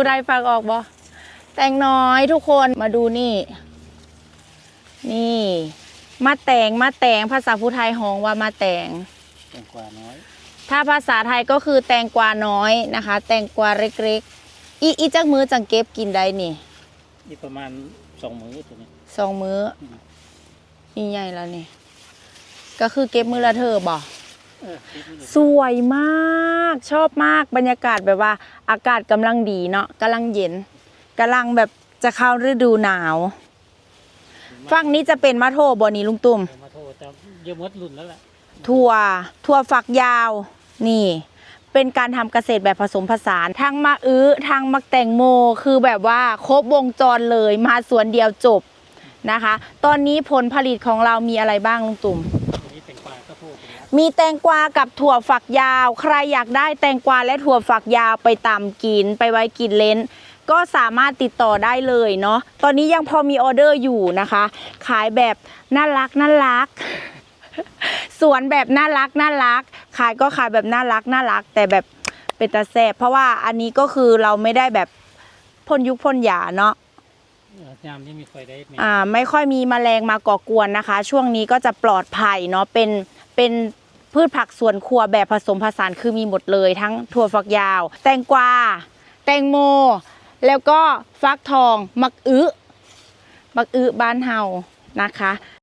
ผู้ใดฟังออกบ่แตงน้อยทุกคนมาดูนี่ นี่มาแตงมาแตงภาษาผู้ไทยฮ้องว่ามาแตงแตงกวาน้อย ถ้าภาษาไทยก็คือแตงกวาน้อยนะคะ แตงกวาเล็กๆอีอีจักมือจังเก็บกินได้นี่นี่ประมาณสองมื้อตัวนี้สองมือ้ออืมนี่ใหญ่แล้วนี่ก็คือเก็บมือละเธอบ่ เออคิดไม่เลยสวยมากชอบมากบรรยากาศแบบว่า อากาศกำลังดีเนาะกำลังเย็นกำลังแบบจะเข้าฤดูหนาวฝั่งนี้จะเป็นมะโทบอนี่ลุงตุ่มเออมาโทษจะเยอะหมดรุ่นแล้วแหละถั่วถั่วฝักยาว นี่ เป็นการทำเกษตรแบบผสมผสานทั้งมะอื้อทั้งมักแตงโมคือแบบว่าครบวงจรเลยมาสวนเดียวจบนะคะ ตอนนี้ผลผลิตของเรามีอะไรบ้างลุงตุ่ม มีแตงกวากับถั่วฝักยาว ใครอยากได้แตงกวาและถั่วฝักยาวไปตำกิน ไปไว้กินเล่นก็สามารถติดต่อได้เลยเนาะ ตอนนี้ยังพอมีออเดอร์อยู่นะคะ ขายแบบน่ารักน่ารัก สวนแบบน่ารักน่ารัก ขายก็ขายแบบน่ารักน่ารัก แต่แบบเป็นตาแซ่บเพราะว่าอันนี้ก็คือเราไม่ได้แบบพ่นยุคพ่นยาเนาะเออยามที่มีไฟได้แม่อ่า ไม่ค่อยมีแมลงมาก่อกวนนะคะ ช่วงนี้ก็จะปลอดภัยเนาะเป็น เป็นพืชผักสวนครัวแบบผสมผสานคือมีหมดเลยทั้งถั่วฝักยาว แตงกวา แตงโม แล้วก็ฟักทอง มักอึมักอึบ้านเฮานะคะ